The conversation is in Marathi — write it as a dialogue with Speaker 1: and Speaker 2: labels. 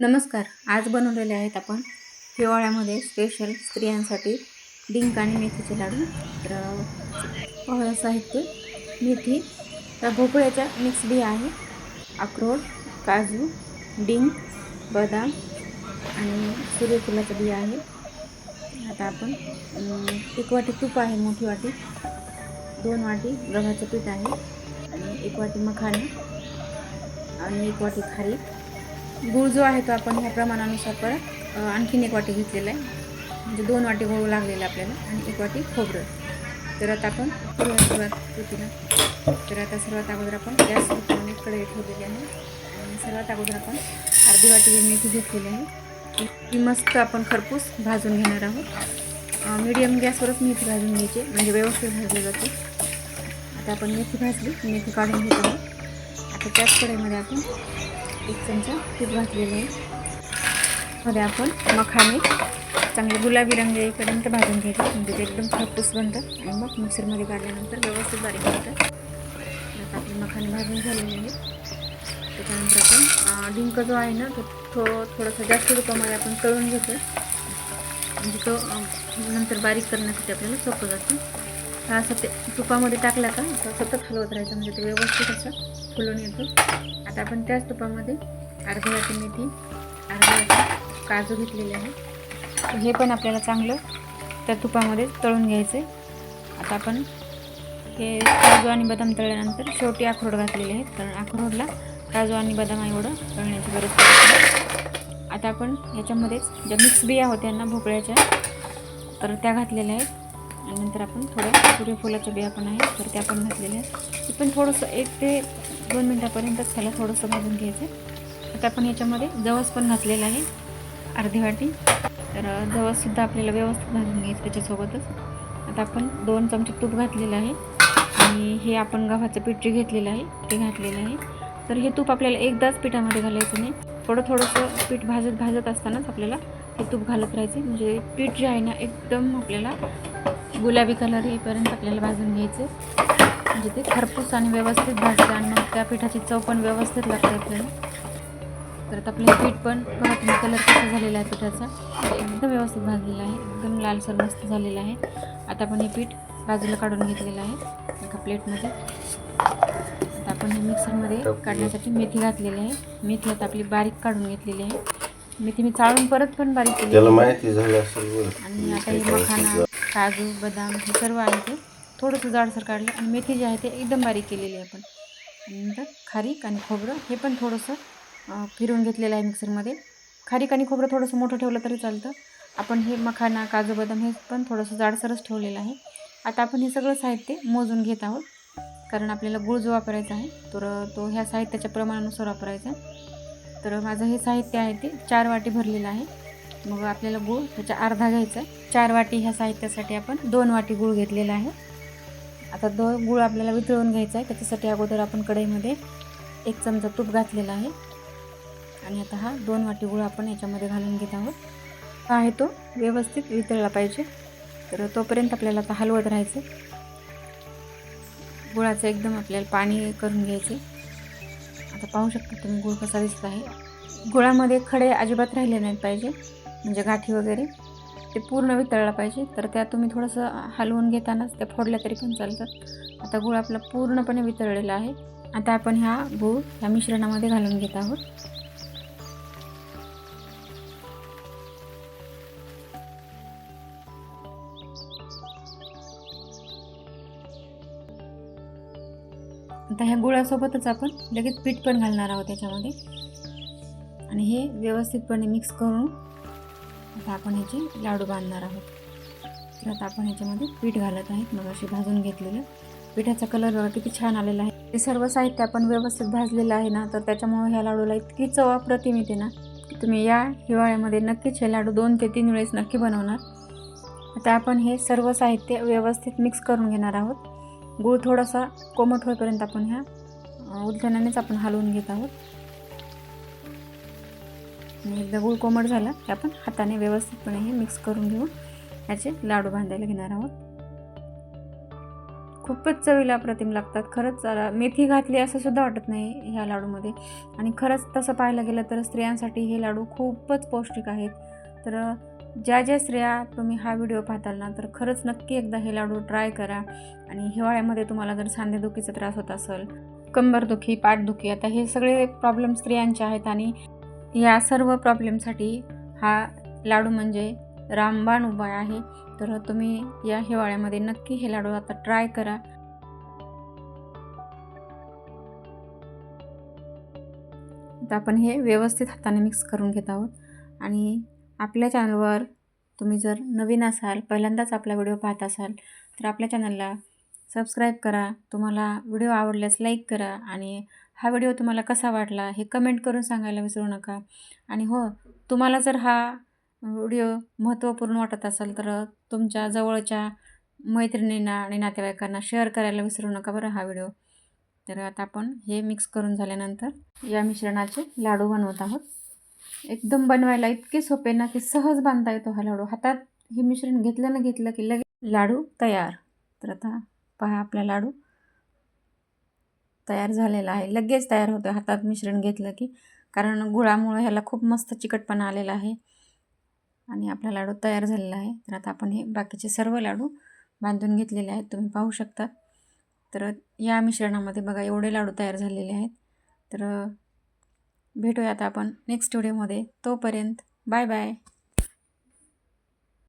Speaker 1: नमस्कार आज बनवलेले आहेत आपण हिवाळ्यामध्ये स्पेशल स्त्रियांसाठी डिंक आणि मेथीचे लाडू. तर साहित्य मेथी भोपळ्याच्या मिक्स बिया आहे. अक्रोड काजू डिंक बदाम आणि सूर्यफुलाचं बिया आहे. आता आपण एक वाटी तूप आहे मोठी वाटी. दोन वाटी गव्हाचं पीठ आहे. आणि एक वाटी मखाणे आणि एक वाटी खारी गूळ जो आहे तो आपण ह्या प्रमाणानुसार परत आणखीन एक वाटी घेतलेला आहे. म्हणजे दोन वाटी गूळ लागलेला आपल्याला आणि एक वाटी खोबरं. तर आता आपण सुरुवात सुरुवात कृतीला तर आता सर्वात अगोदर आपण गॅस पेटवून कढई ठेवलेली आहे. आणि सर्वात अगोदर आपण अर्धी वाटी मेथी घेतलेली आहे. ती मस्त आपण खरपूस भाजून घेणार आहोत. मीडियम गॅसवरच मेथी भाजून घ्यायची म्हणजे व्यवस्थित भाजली जाते. आता आपण मेथी भाजली मेथी काढून घेत आहोत. आता त्याच कढईमध्ये आपण एक चमचा तूप भाजलेलं आहे. मध्ये आपण मखाने चांगले गुलाबी रंग येईपर्यंत भाजून घ्यायचे. म्हणजे ते एकदम खरपूस बनतात. आणि मग मिक्सरमध्ये काढल्यानंतर व्यवस्थित बारीक होतात. आता आपले मखाने भाजून झालेले आहेत. त्याच्यानंतर आपण डिंक जो आहे ना तो थो थोडंसं जास्त रुपयामध्ये आपण तळून घेतो म्हणजे तो नंतर बारीक करण्यासाठी आपल्याला सोपं जातं. असं ते तुपामध्ये टाकला का? असं सतत हलवत राहायचं म्हणजे ते व्यवस्थित असं फुलून येतो. आता आपण त्याच तुपामध्ये अर्धी वाटी मेथी अर्धी वाटी काजू घेतलेले आहे. हे पण आपल्याला चांगलं त्या तुपामध्ये तळून घ्यायचं आहे आता आपण हे काजू आणि बदाम तळल्यानंतर शेवटी अखरोड घातलेले आहेत कारण अखरोडला काजू आणि बदाम एवढं तळण्याची गरज नाही. आता आपण ह्याच्यामध्येच ज्या मिक्स बिया होत्या ना भोपळ्याच्या तर त्या घातलेल्या आहेत. आणि नंतर आपण थोड्या सूर्यफुलाच्या बिया पण आहेत तर त्या पण घातलेल्या आहेत. ते पण थोडंसं एक ते दोन मिनटापर्यंतच त्याला थोडंसं भाजून घ्यायचं आहे. आता आपण याच्यामध्ये जवस पण घातलेलं आहे अर्धी वाटी. तर जवससुद्धा आपल्याला व्यवस्थित भाजून घ्यायचं त्याच्यासोबतच. आता आपण दोन चमचे तूप घातलेलं आहे आणि हे आपण गव्हाचं पीठ जे घेतलेलं आहे ते घातलेलं आहे. तर हे तूप आपल्याला एकदाच पिठामध्ये घालायचं नाही. थोडं थोडंसं पीठ भाजत भाजत असतानाच आपल्याला हे तूप घालत राहायचे म्हणजे पीठ जे आहे ना एकदम आपल्याला गुलाबी कलर येईपर्यंत आपल्याला भाजून घ्यायचे. म्हणजे ते खरपूस आणि व्यवस्थित भाजतं आणि मग त्या पिठाची चव पण व्यवस्थित लागते आपल्याला. तर आता आपलं पीठ पण बघा कलर कसा झालेला आहे पिठाचा. एकदम व्यवस्थित भाजलेला आहे. एकदम लालसर मस्त झालेला आहे. आता आपण हे पीठ बाजूला काढून घेतलेलं आहे. एका प्लेटमध्ये. आता आपण हे मिक्सरमध्ये काढण्यासाठी मेथी घातलेली आहे. मेथी आता आपली बारीक काढून घेतलेली आहे. मेथी मी चाळून परत पण बारीक केली आणि आता हे मखाना काजू बदाम हे सर्व आहे ते थोडंसं जाडसर काढलं आणि मेथी जी आहे ते एकदम बारीक केलेली आहे आपण. नंतर खारीक आणि खोबरं हे पण थोडंसं फिरवून घेतलेलं आहे मिक्सरमध्ये. खारीक आणि खोबरं थोडंसं मोठं ठेवलं तरी चालतं. आपण हे मखाना काजू बदाम हे पण थोडंसं जाडसरच ठेवलेलं आहे. आता आपण हे सगळं साहित्य मोजून घेत आहोत. कारण आपल्याला गुळ जो वापरायचा आहे तर तो ह्या साहित्याच्या प्रमाणानुसार वापरायचा आहे. तर माझं हे साहित्य आहे ते चार वाटी भरलेलं आहे. मग आपल्याला गूळ त्याचा अर्धा घ्यायचा. आहे चार वाटी ह्या साहित्यासाठी आपण दोन वाटी गूळ घेतलेला आहे. आता दो गूळ आपल्याला वितळून घ्यायचा आहे. त्याच्यासाठी अगोदर आपण कढईमध्ये एक चमचा तूप घातलेला आहे. आणि आता हा दोन वाटी गूळ आपण याच्यामध्ये घालून घेत आहोत. हा आहे तो व्यवस्थित वितळला पाहिजे. तर तोपर्यंत आपल्याला आता हलवत राहायचं गुळाचं एकदम आपल्याला पाणी करून घ्यायचे आता पाहू शकता तुम्ही गुळ कसा दिसत आहे. गुळामध्ये खडे अजिबात राहिले नाहीत पाहिजे. म्हणजे गाठी वगैरे ते पूर्ण वितळला पाहिजे. तर त्या तुम्ही थोडंसं हलवून घेतानाच त्या फोडल्या तरी पण चालतात. आता गुळ आपला पूर्णपणे वितळलेला आहे. आता आपण ह्या गूळ ह्या मिश्रणामध्ये घालून घेत आहोत. आता ह्या गुळासोबतच आपण लगेच पीठ पण घालणार आहोत त्याच्यामध्ये. आणि हे व्यवस्थितपणे मिक्स करून आता आपण ह्याचे लाडू बांधणार आहोत. तर आता आपण ह्याच्यामध्ये पीठ घालत आहेत. मग असे भाजून घेतलेलं. पिठाचा कलर बघा किती छान आलेला आहे. हे सर्व साहित्य आपण व्यवस्थित भाजलेलं आहे ना तर त्याच्यामुळे ह्या लाडूला इतकी चव अप्रतिम येते ना तुम्ही या हिवाळ्यामध्ये नक्कीच हे लाडू दोन ते तीन वेळेस नक्की बनवणार. आता आपण हे सर्व साहित्य व्यवस्थित मिक्स करून घेणार आहोत. गूळ थोडासा कोमट होईपर्यंत आपण ह्या अ, उलथण्यानेच आपण हलवून घेत आहोत. आणि एकदा गूळ कोमट झाला की आपण हाताने व्यवस्थितपणे हे मिक्स करून घेऊन ह्याचे लाडू बांधायला घेणार आहोत. खूपच चवीला अप्रतिम लागतात. खरंच मेथी घातली असं सुद्धा वाटत नाही ह्या लाडूमध्ये. आणि खरंच तसं पाहायला गेलं तर स्त्रियांसाठी हे लाडू खूपच पौष्टिक आहेत. तर ज्या ज्या स्त्रिया तुम्ही हा व्हिडिओ पाहताल ना तर खरंच नक्की एकदा हे लाडू ट्राय करा. आणि हिवाळ्यामध्ये तुम्हाला जर सांधेदुखीचा त्रास होत असेल कंबरदुखी पाठदुखी आता हे सगळे प्रॉब्लेम स्त्रियांचे आहेत आणि या सर्व प्रॉब्लेमसाठी हा लाडू म्हणजे रामबाण उपाय आहे. तर तुम्ही या हिवाळ्यामध्ये नक्की हे लाडू आता ट्राय करा. आता आपण हे व्यवस्थित हाताने मिक्स करून घेत आहोत. आणि आपल्या चॅनलवर तुम्ही जर नवीन असाल पहिल्यांदाच आपला व्हिडिओ पाहत असाल तर आपल्या चॅनलला सबस्क्राईब करा. तुम्हाला व्हिडिओ आवडल्यास लाईक करा आणि हा व्हिडिओ तुम्हाला कसा वाटला हे कमेंट करून सांगायला विसरू नका. आणि हो तुम्हाला जर हा व्हिडिओ महत्त्वपूर्ण वाटत असेल तर तुमच्या जवळच्या मैत्रिणींना आणि नातेवाईकांना शेअर करायला विसरू नका बरं हा व्हिडिओ. तर आता आपण हे मिक्स करून झाल्यानंतर या मिश्रणाचे लाडू बनवत आहोत. एकदम बनवायला इतके सोपे ना की सहज बांधता येतो हा लाडू. हातात हे मिश्रण घेतलं ना घेतलं की लगेच लाडू तयार. तर आता पहा आपला लाडू. तयार झालेला आहे. लगेच तयार होतो हातात मिश्रण घेतलं की. कारण गुळामुळं ह्याला खूप मस्त चिकटपणा आलेला आहे. आणि आपला लाडू तयार झालेला आहे. तर आता आपण हे बाकीचे सर्व लाडू बांधून घेतलेले आहेत. तुम्ही पाहू शकता. तर या मिश्रणामध्ये बघा एवढे लाडू तयार झालेले आहेत. तर भेटूया आता आपण नेक्स्ट व्हिडिओमध्ये. तोपर्यंत बाय बाय.